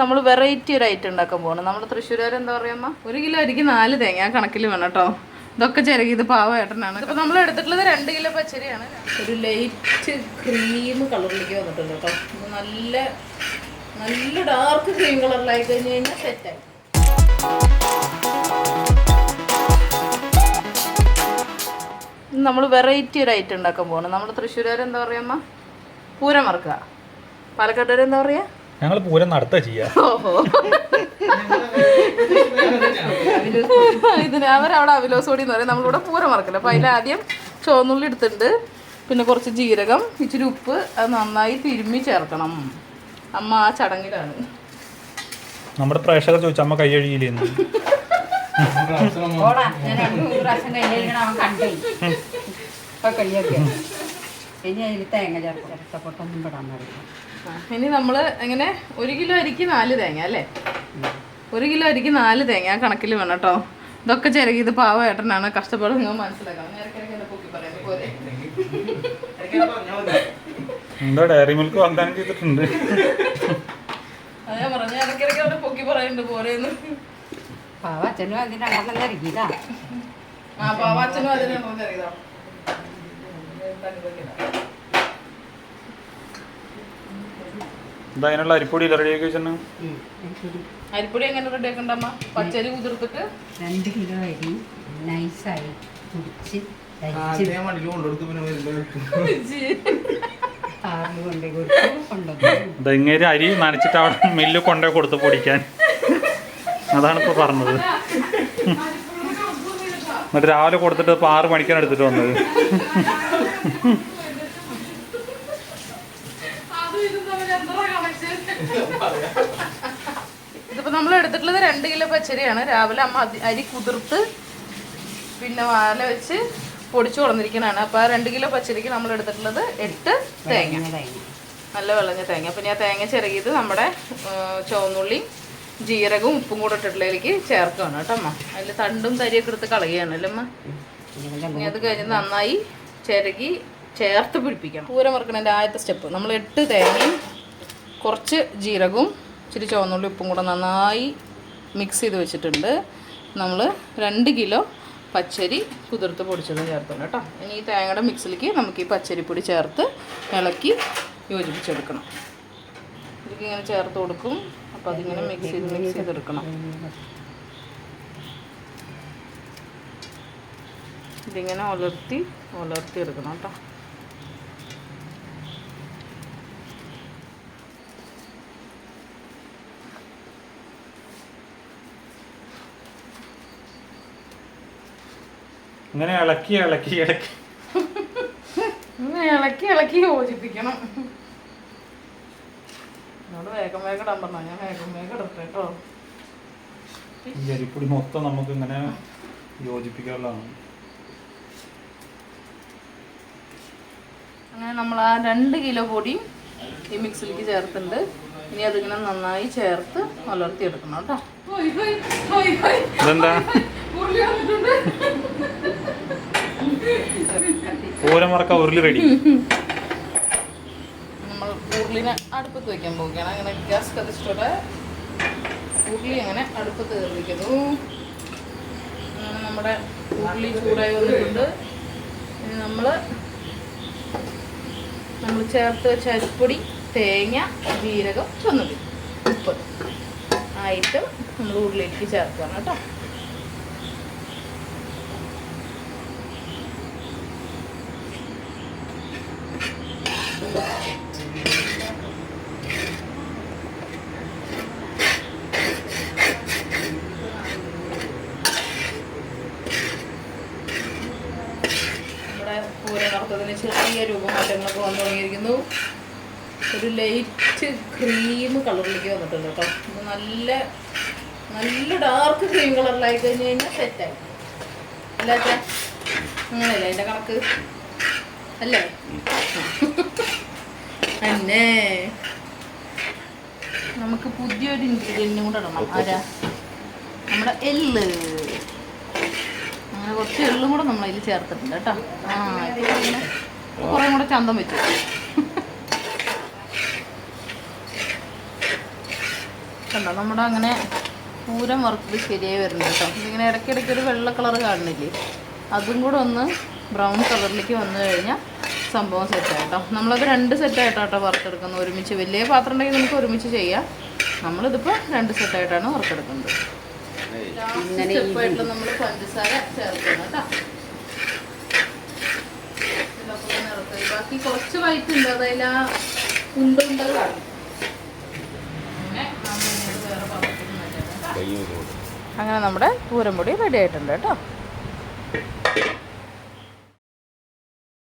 നമ്മൾ വെറൈറ്റി ഒരു ഐറ്റം ഉണ്ടാക്കാൻ പോകണം നമ്മൾ തൃശ്ശൂരുകാർ എന്താ പറയുക ഒരു കിലോ അരിക്ക് നാല് തേങ്ങ ആ കണക്കിൽ വേണം കേട്ടോ. ഇതൊക്കെ ചിരകി ഇത് പാവ ഏട്ടനാണ്. ഇപ്പൊ നമ്മൾ എടുത്തിട്ടുള്ളത് രണ്ട് കിലോ പച്ചരിയാണ്. ഒരു ലൈറ്റ് ക്രീം കളറിലേക്ക് വന്നിട്ടുണ്ട് കേട്ടോ. നല്ല നല്ല ഡാർക്ക് ക്രീം കളറിലായി കഴിഞ്ഞ് കഴിഞ്ഞാൽ സെറ്റായി നമ്മൾ വെറൈറ്റി ഒരു ഐറ്റം ഉണ്ടാക്കാൻ പോകണം നമ്മൾ തൃശ്ശൂരുകാർ എന്താ പറയുക പൂരം മറക്കുക. പാലക്കാട്ടുകാർ പറയുക ഞങ്ങൾ പൂരം നടത്തുക ചെയ്യാ. ഓഹോ. ഇതിന് അവരവിടെ അവിലോസോടി എന്ന് പറയും. നമ്മളിവിടെ പൂരം മറക്കില്ല അപ്പോൾ അതിലാദ്യം ആദ്യം ചുവന്നുള്ളി എടുത്തിട്ടുണ്ട്. പിന്നെ കുറച്ച് ജീരകം ഇച്ചിരി ഉപ്പ് അത് നന്നായി തിരുമ്മി ചേർക്കണം. അമ്മ ആ ചടങ്ങിലാണ്. നമ്മുടെ പ്രേക്ഷകർ ചോദിച്ചു അമ്മ കൈ കഴുകിയില്ലെന്ന് ഇനി അതിൽ തേങ്ങ ചേർത്ത് ഇഷ്ടപ്പെട്ടൊന്നും പെടാൻ പാടില്ല. ഇനി നമ്മൾ എങ്ങനെ? ഒരു കിലോ അരിക്ക് നാല് തേങ്ങ അല്ലേ? ഒരു കിലോ അരിക്ക് നാല് തേങ്ങ കണക്കിൽ വേണം കേട്ടോ. ഇതൊക്കെ ചിരകി ഇത് പാവ ഏട്ടനാണ്. കഷ്ടപ്പാട് നിങ്ങൾ മനസ്സിലാക്കാം എന്താ ഡയറി മിൽക്ക് വാഗ്ദാനം ചെയ്തിട്ടുണ്ട്. പറഞ്ഞു ഇടയ്ക്കിടയ്ക്ക് അവിടെ പൊക്കി പറയുന്നുണ്ട് പോരെന്ന് പാവ അച്ഛനും ഇറങ്ങിയതാ ആ പാവാച്ചനും അതിനാണോ അറിയാം എന്താ അതിനുള്ള അരിപ്പൊടി റെഡിയാക്കി വെച്ചു അരിപ്പൊടി. എങ്ങനെ റെഡി ആക്കണ്ടമ്മ പച്ചരി കുതിർത്തിട്ട്? രണ്ട് കിലോ അരി നൈസായി കുടിച്ച് ഇതെങ്ങനെ അരി നനച്ചിട്ട് അവിടെ മില്ല് കൊണ്ടേ കൊടുത്ത് പൊടിക്കാൻ. അതാണ് ഇപ്പോൾ പറഞ്ഞത്. എന്നിട്ട് രാവിലെ കൊടുത്തിട്ട് ഇപ്പോൾ ആറ് മണിക്കാണ് എടുത്തിട്ട് വന്നത്. ഇതിപ്പോ നമ്മൾ എടുത്തിട്ടുള്ളത് രണ്ട് കിലോ പച്ചരിയാണ്. രാവിലെ അമ്മ അരി കുതിർത്ത് പിന്നെ വാല വെച്ച് പൊടിച്ചു കൊടുന്നിരിക്കണതാണ്. അപ്പൊ ആ രണ്ട് കിലോ പച്ചരിക്ക് നമ്മൾ എടുത്തിട്ടുള്ളത് എട്ട് തേങ്ങ. നല്ല വിളഞ്ഞ തേങ്ങ. പിന്നെ ഞാൻ തേങ്ങ ചെറുകിയത് നമ്മുടെ ചുവന്നുള്ളിയും ചുവന്നുള്ളി ജീരകവും ഉപ്പും കൂടെ ഇട്ടിട്ടുള്ളതിലേക്ക് ചേർക്കുകയാണ് കേട്ടോ അമ്മ. അതിൽ തണ്ടും തരിയൊക്കെ എടുത്ത് കളയുകയാണ് അല്ലേ അമ്മ? ഇനി അത് കഴിഞ്ഞ് നന്നായി ചിരകി ചേർത്ത് പിടിപ്പിക്കണം. പൂരം വറുക്കണതിന്റെ ആദ്യത്തെ സ്റ്റെപ്പ്. നമ്മൾ എട്ട് തേങ്ങയും കുറച്ച് ജീരകവും ഇച്ചിരി ചുവന്നുള്ളി ഉപ്പും കൂടെ നന്നായി മിക്സ് ചെയ്ത് വെച്ചിട്ടുണ്ട്. നമ്മൾ രണ്ട് കിലോ പച്ചരി കുതിർത്ത് പൊടിച്ചത് ചേർത്തുണ്ട് കേട്ടോ. ഇനി ഈ തേങ്ങയുടെ മിക്സിലേക്ക് നമുക്ക് ഈ പച്ചരിപ്പൊടി ചേർത്ത് ഇളക്കി യോജിപ്പിച്ചെടുക്കണം. ഇതിങ്ങനെ ചേർത്ത് കൊടുക്കും. അപ്പോൾ അതിങ്ങനെ മിക്സ് ചെയ്ത് മിക്സ് ചെയ്തെടുക്കണം. ഇതിങ്ങനെ ഉലർത്തി ഉലർത്തി എടുക്കണം കേട്ടോ. ഇങ്ങനെ ഇളക്കി ഇളക്കി ഇളക്കി. ഇങ്ങനെ ഇളക്കി ഇളക്കി യോജിപ്പിക്കണം. എന്നോട് വേഗം വേഗം ഇടാൻ പറഞ്ഞോ? ഞാൻ വേഗം വേഗം ഇടട്ടെ കേട്ടോ. ഈ അരിപ്പൊടി മൊത്തം നമുക്ക് ഇങ്ങനെ യോജിപ്പിക്കാനുള്ളതാണ്. അങ്ങനെ നമ്മൾ ആ രണ്ട് കിലോ പൊടി ഈ മിക്സിലേക്ക് ചേർത്തിട്ടുണ്ട്. ഇനി അതിങ്ങനെ നന്നായി ചേർത്ത് ഉലർത്തി എടുക്കണം കേട്ടോ ഇതെന്താ? പൂരം വറക്ക ഉരുളി റെഡി നമ്മൾ ഉരുളിനെ അടുപ്പത്ത് വെക്കാൻ പോവുകയാണ്. അങ്ങനെ ഗ്യാസ് കത്തിച്ചിട്ടോടെ ഉരുളി അങ്ങനെ അടുപ്പത്ത് കത്തിക്കുന്നു അങ്ങനെ നമ്മുടെ ഉരുളി ചൂടായി വന്നിട്ടുണ്ട്. ഇനി നമ്മൾ നമ്മൾ ചേർത്ത് വെച്ച അരിപ്പൊടി തേങ്ങ ജീരകം ചെന്നത് ഉപ്പ്. ആയിട്ട് നമ്മൾ ഉരുളിലേക്ക് ചേർക്കുകയാണ് കേട്ടോ നമ്മുടെ പൂരനർത്ഥത്തിന് ചെറിയ രൂപമാറ്റങ്ങളൊക്കെ വന്നു തുടങ്ങിയിരിക്കുന്നു. ഒരു ലൈറ്റ് ക്രീം കളറിലേക്ക് വന്നിട്ടുണ്ട് കേട്ടോ. ഇത് നല്ല നല്ല ഡാർക്ക് ക്രീം കളറിലായി കഴിഞ്ഞ് കഴിഞ്ഞാൽ സെറ്റായി അല്ലാത്ത അങ്ങനെയല്ലേ എന്റെ കണക്ക്. അല്ലേ? അന്നെ. നമുക്ക് പുതിയൊരു ഇൻഗ്രീഡിയന്റും കൂടെ ഇടണം. ആരാ? നമ്മുടെ എല്ല് അങ്ങനെ കുറച്ച് എള്ളും കൂടെ നമ്മൾ അതിൽ ചേർത്തിട്ടുണ്ട് കേട്ടോ. ആ കുറേ കൂടെ ചന്തം വെച്ചു. കണ്ടോ നമ്മുടെ അങ്ങനെ പൂരം വറുത്തത് ശരിയായി വരുന്നത് കേട്ടോ. ഇതിങ്ങനെ ഇടയ്ക്കിടയ്ക്ക് ഒരു വെള്ള കളർ കാണുന്നില്ലേ? അതും കൂടെ ഒന്ന് ബ്രൗൺ കളറിലേക്ക് വന്നു കഴിഞ്ഞാൽ സംഭവം സെറ്റായിട്ടോ കേട്ടോ. നമ്മളത് രണ്ട് സെറ്റായിട്ടാണ് കേട്ടോ വറുത്തെടുക്കുന്നത്. ഒരുമിച്ച് വലിയ പാത്രം ഉണ്ടെങ്കിൽ നമുക്ക് ഒരുമിച്ച് ചെയ്യാം. നമ്മളിതിപ്പോൾ രണ്ട് സെറ്റായിട്ടാണ് വറുത്തെടുക്കുന്നത്. ഇങ്ങനെ സ്റ്റെപ്പായിട്ട് നമ്മൾ പഞ്ചസാര ചേർക്കുന്നത് കേട്ടോ. ബാക്കി കുറച്ച് വൈറ്റ് ഉണ്ട്. അതായത് ആ ഉണ്ട് കാണും മാറ്റണം കേട്ടോ അങ്ങനെ നമ്മുടെ പൂരംപൊടി റെഡി ആയിട്ടുണ്ട് കേട്ടോ.